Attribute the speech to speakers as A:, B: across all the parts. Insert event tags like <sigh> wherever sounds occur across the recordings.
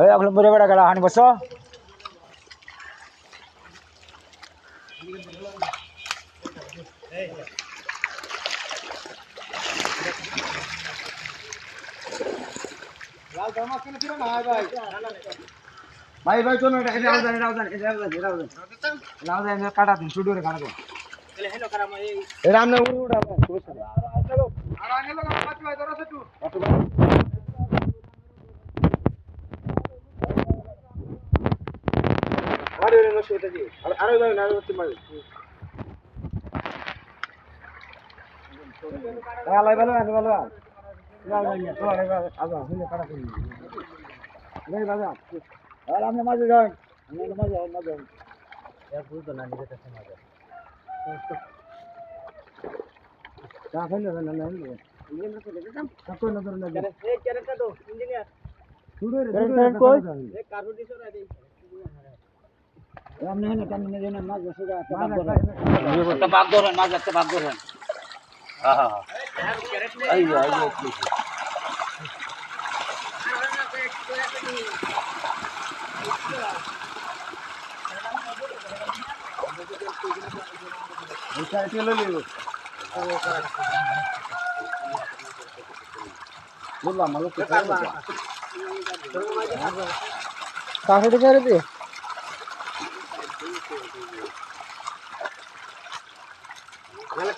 A: এই এখন বুড়ে বেড়া গেলা হানি বসো। ভাই ভাই চলো এটা এটা রাউজান এটা রাউজান রাউজান এটা কাটা দিন স্টুডিও কাটা দিন। এটা আমনে উড়ে উড়ে আমরা চলো আর আগে লোক পাঁচ ভাই ধরো সেটু আরে রে নষ্ট হতে দি আরে ভাই না হতে মারি আলাই ভালো আলাই ভালো না ভাই না তো আলাই ভালো আগা হইলে আপনি এখানে টান নিয়ে একটা বাপ ধরেন মাছ একটা বাপ ধরেন। হ্যাঁ হ্যাঁ বললাম মালক দিয়ে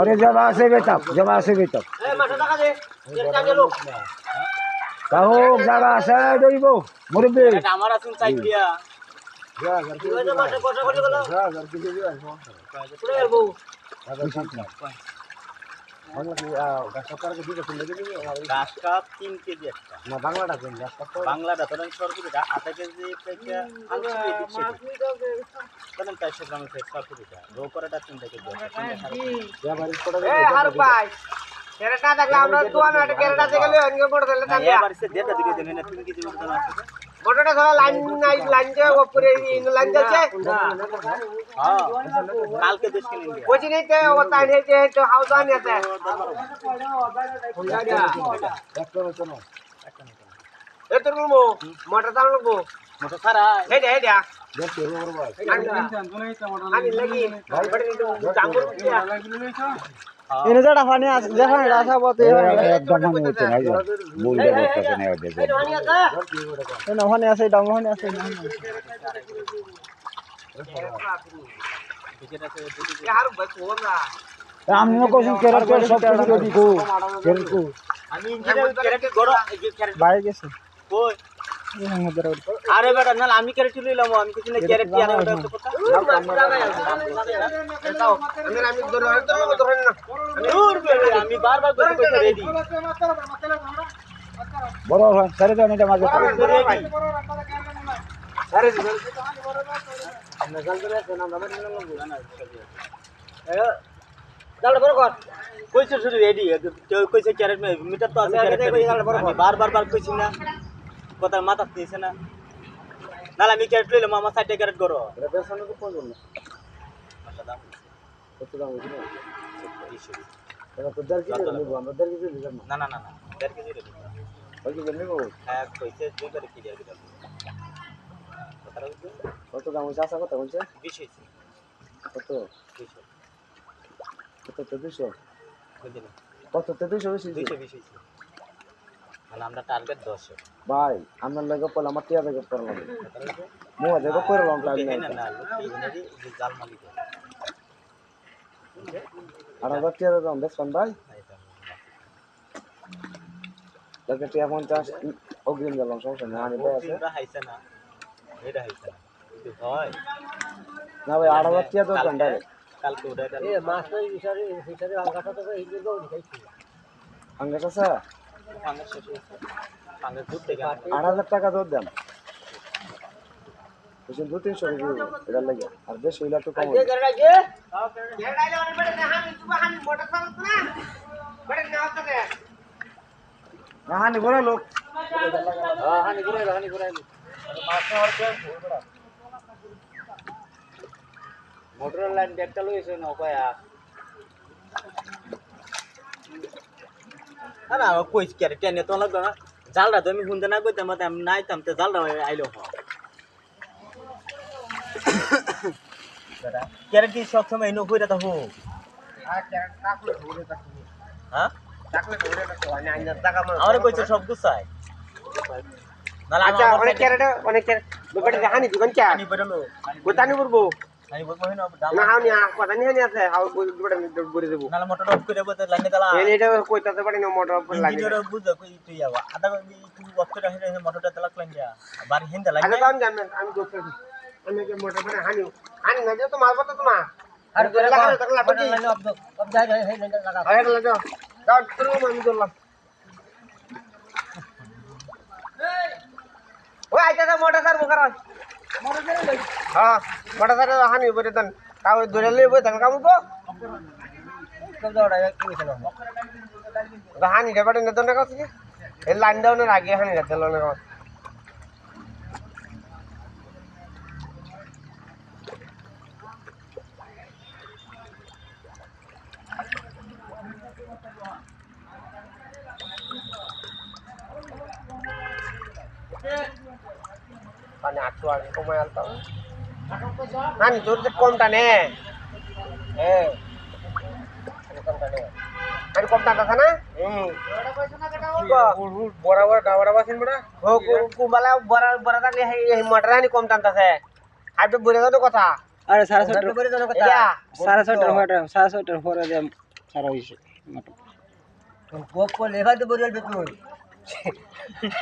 A: अरे जब आसे बेतक जब आसे बेतक
B: এ মাঠটা দেখা দে এর কাজে লোক
A: कहो जब आसे दइबो मुरबे
C: আমার আসুন সাইড দিয়া
B: কি হইছে মাঠে বসা করে গেল পুরো এর বউ
C: ঘাস কাপ তিন কেজি একটা।
A: না বাংলাটা কোন রাস্তা
C: বাংলাটা ধরেন সরপুরিটা আধা কেজি ধরেন চারশো গ্রামের থেকে সরপুরিটা রো করাটা তিনটা কেজি
B: না থাকলে আমরা নাটে কেডা থেকে গেলে অন্য বড় দিলে
C: দেড়টা দিকে দেন না তিন কেজি
B: মোটরটা ধরা লাইন নাই লাইন যে উপরে লাইন যাচ্ছে
C: হ্যাঁ কালকে দেশ কিনে নিয়ে
B: কোচি নেই তে ও তাই নেই যে তো হাউস আনি আছে এ তোর মুমো মোটর দাম লাগবো
C: মোটর সারা
B: হেডা হেডা আমি লাগি বড় জাঙ্গুর
A: ইনে যেটা পানি আছে একদম হচ্ছে না বলতে না দে
B: আছে
A: না ওখানে আছে এটা ওখানে আছে
B: এ হার ভাই
A: আমি না কোশিশ করে করে সব কিছু রেডি কো কেরকু
C: আমি ইঞ্জিনিয়ার ক্যারেট গড় এই যে ক্যারেট
A: বাইরে গেছে।
C: কই? আরে বেটা না আমি ক্যারেট লইলাম আমি কিছু না ক্যারেট দিয়ে আনে ওটা একটা কথা
B: এটাও আমি আমি ধরে ধরে ধরে না
C: দূর বেরে আমি বারবার কইতে কইতে রেডি
A: বড় হয় সারে দাও এটা মাঝে
C: রেডি
B: আরে চল বড় কর
C: কইছে শুধু রেডি কেউ কইছে ক্যারেট মিটার তো আছে ক্যারেট আমি বারবার বার কইছি না কথার মাথা দিয়েছে না। নালে আমি ক্যারেট লইলাম আমার সাইডে ক্যারেট করো না? না। না না দেড় কেজি রেডি হ্যাঁ করে
A: কত দাম হচ্ছে আসা কত বলছে?
C: বিশ হয়েছে।
A: কত?
C: বিশ
A: কত তেতুশো
C: বুঝলি
A: কত তেতুশো বেশি
C: দুইশো বিশ হয়েছে। মানে আমরা টার্গেট দশ
A: ভাই আপনার লাগে পড়লে আমার টিয়া দেখে পড়লাম। মু দেখে পড়লাম টাইম নাই।
C: না না লোকে জাল মালিক
A: আট হাজার টিয়া দাম দেখছেন ভাই? দেখে টিয়া পঞ্চাশ অগ্রিম গেলাম সমস্যা নেই আমি ভাই আছে।
C: হাইছে না এটা হাইছে না। হয়।
A: না ভাই আট হাজার টিয়া দোকান ডাইরেক্ট
C: কালকে ওটা
B: মাছ তো হিসাবে হিসাবে আঙ্গাটা তো এই দিকে দেখাইছি
A: আঙ্গাস আছে
C: ফাঙ্গাস শেষ হয়েছে ফাঙ্গাস দূর থেকে আনে।
A: আট হাজার টাকা দর দেন বেশি দু তিনশো রুপি এটার লাগে আর বেশি হইলে একটু কম হবে।
B: গেড়া যে গেড়া যে অনেক বড় না হামি তুবা হামি মোটর চালাত না বড় নাও তো রে
A: না হানি ঘোরা লোক
B: হ্যাঁ হানি ঘুরে হানি ঘুরে মোটর লাইন দেখতে লইছে নৌকায়া
C: না না কই কি আরে টেনে তো লাগল না। জালটা তো আমি শুনতে না কইতাম আমি নাইতাম তো জালটা আইলো <coughs> কেরে কি সব সময় এনো কইরা তা হো
B: আর টাকলে ধরে থাকি
C: হ্যাঁ?
B: টাকলে ধরে থাকি আমি আইনা টাকা মা
C: কইছে সব গুছাই
B: আচ্ছা অনেক ক্যারেট অনেক ক্যারেট বেটা হানি দোকান চা
C: পানি বেরোলো।
B: গোতানি করব
C: আমি বলব হেন দাম
B: না হানি কথা নি হানি আছে হাও বেটা বলে দেবো।
C: নালে মোটর অফ করে বতে লাইনে দালা
B: এই এটা কইতাতে পারি না মোটর উপর লাগে
C: ইঞ্জিনিয়ার বুঝা কই তুই যাবা আদা তুই অফ করে হেন মোটরটা দালা লাইন যা বাড়ি হেন দালা
B: কাম জানেন আমি গোছাই আমি কে মোটর পরে হানি। হানি না যে তো মারবো তো তোমার। আর ধরে লাগা তখন লাভ কি
C: অফ যায় হেন লাগা
B: আরে লাগা দাও তুমি আমি করলাম ওই আইতা মোটর সার মুখার হ্যাঁ মোটর সার হানি বলে দেন কাউ ধরে লই বই দেন কামু তো হানি রে বড় নেদন কাছে এই লাইন ডাউনের আগে হানি রে দিল না কাছে পানি আটশো আগে কমায় আলতাম নানি তোর যে কম টানে হ্যাঁ কম টানে আরে কম টানতা না হুম বাসিন বড়া এই কম টানতাছে আইবে বলে দাও কথা
D: আরে সাড়ে ছয়টার
B: বলে দাও কথা
D: সাড়ে ছয়টার পরে সাড়ে ছয়টার পরে যে সারা হয়েছে
B: কোপ কো লেভা তো বরিয়াল বেতুন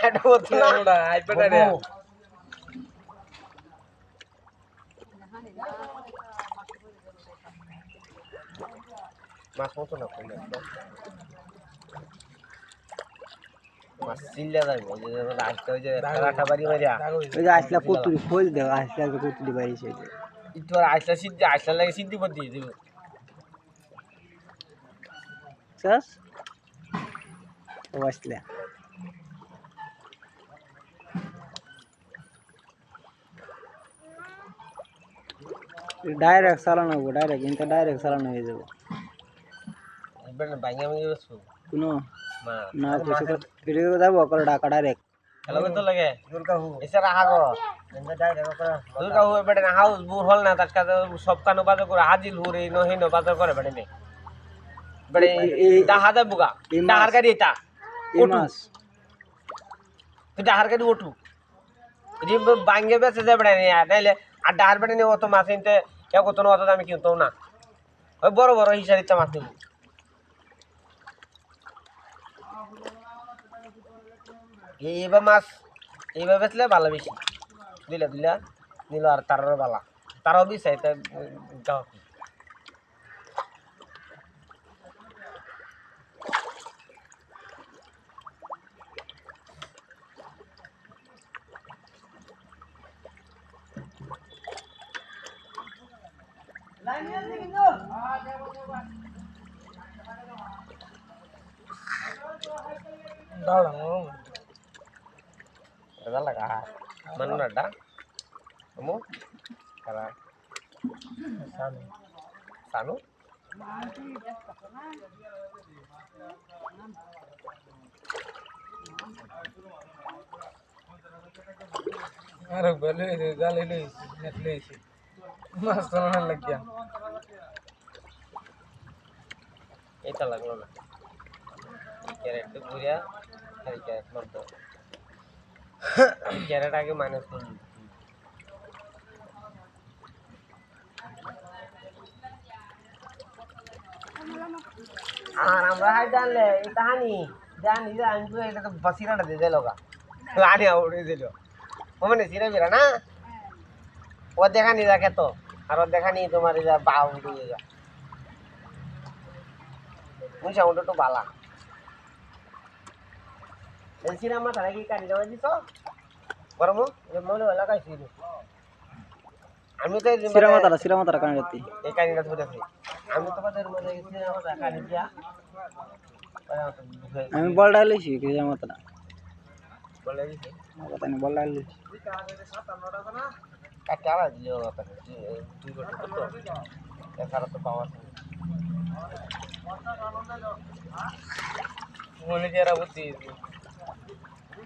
B: এটা হতো না আইবে রে মাছ মতো না কইলে মাছ চিল্লা যাইব ওই যে আসতে ওই যে রাটা বাড়ি মারিয়া
D: ওই যে আসলা কতুরি খোঁজ দেও আসলা যে কতুরি বাড়িছে যে
B: একটু আর আসলা সিদ্ধি আসলা লাগে সিদ্ধি পর দিয়ে দিব
D: ও আসলা। ডাইরেক্ট চালানো হব ডাইরেক্ট কিন্তু ডাইরেক্ট চালানো হয়ে যাব।
B: বসু
D: কোনো? না। কিছু ভিডিও যাব করে ডাকা ডাইরেক্ট
B: হ্যালো তো লাগে? দুর্গা হু। এসে রাখা গো দুর্গা হু এবারে না হাউস বুর হল না তার কাছে সব কানো বাজার করে হাজিল হুরে নো হেনো বাজার করে বেড়ে নে।
D: এই-
B: ডাহা দে বুগা।
D: এই
B: ডাহার গাড়ি এটা।
D: এই
B: ওটু। তুই ডাহার গাড়ি ওঠু যদি বাঙ্গে নাইলে আর ডাহার বেড়ে নিয়ে অত মাছ কেউ কত অত দামি কিনতো না। ওই বড় বড় হিসাব ইচ্ছা মাছ নেব এইবার মাছ, এইবার বেচলে ভালো বেশি। দিলে দিলা নিল আর তার বালা। তারাও বিষয় তাই যাও
D: Kita lagi, kita lagi, kita চালানো লাগিয়া
B: Ito lang naman. Kaya ito kuya. এই ক্যারেট মারতো ক্যারেট আগে মাইনাস করে দিচ্ছি। আর আমরা হাই জানলে এটা হানি জানি যে আমি তো এটা তো বসিরাটা দিয়ে দিল গা লাড়ি উড়ে দিল ও মানে সিরা বিরা না ও দেখানি দেখে তো আর ও দেখানি তোমার এই যে বা উড়ে যা মুই সাউন্ড তো বালা এই সিরা মাথা নাকি কাটি দেওয়া দিছ গরম মনে লাগাইছি আমি তো
D: সিরা মাতারা সিরা মাতারা কানে রাতি
B: এই কাহিনীটা ধরেছি আমি তোমাদের মধ্যে সিরা মাথা কাটি দিয়া
D: আমি বল ডাইলেছি সিরা মাতারা
B: বলে দিছি
D: কথা নেই বল
B: দুই এছাড়া তো পাওয়া যায় না।
E: যারা
B: লাগবে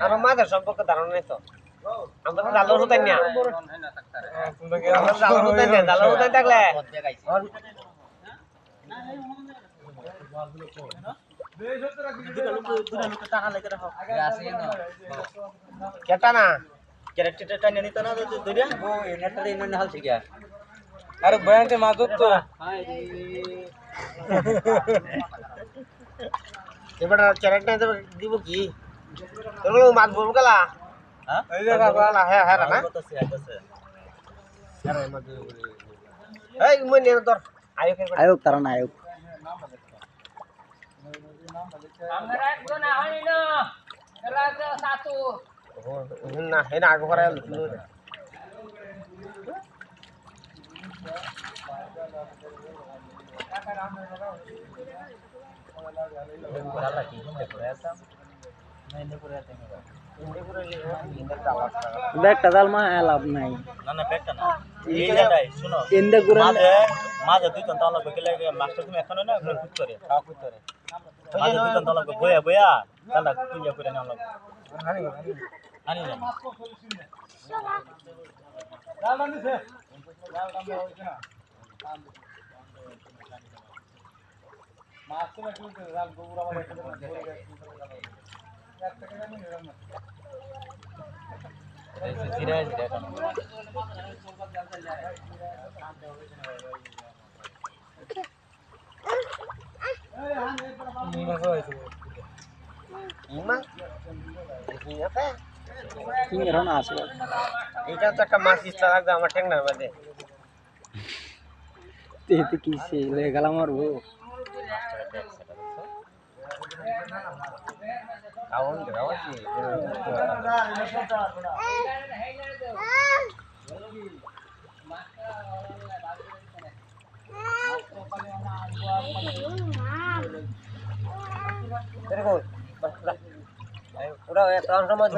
B: আমার মাদের সম্পর্কে ধারণা নেই তো। আমরা তো জালোর হতাই না।
E: তোমরা কি
B: আমরা জালোর হতাই না। জালোর হতাই থাকলে কেটা না?
D: ক্যারেক্টারটা টাইনে না দুইটা ও এনেটা ইনে হাল ঠিক আছে
E: আরে বয়ানতে মাছ ধরতো
B: এবার দিব কি? তোর মাছ বলব গেলা
D: আয়োগ তারা না আয়োগ
B: না হে না আগে করে
D: ব্যাগটা জাল মা লাভ নাই।
C: না না ব্যাগটা না। এই জায়গায় শুনো
D: এন্দে গুড়া
C: মাঝে মাঝে দুই তন তালা বেকে লাগে মাস্টার তুমি এখনও না কুত করে। মাঝে দুই তন তালা বয়া বয়া তালা কুইয়া করে নাও। লাগবে আনি। না। জিরা জিরা কানো
E: মাছ
B: এটা তো একটা মাছ ইস্তা লাগবে আমার ট্যাংনার মধ্যে
D: তেতে কি সে লে গালা মারবো
B: কাউন দেওয়া আছে দেখো ওরা এত সময়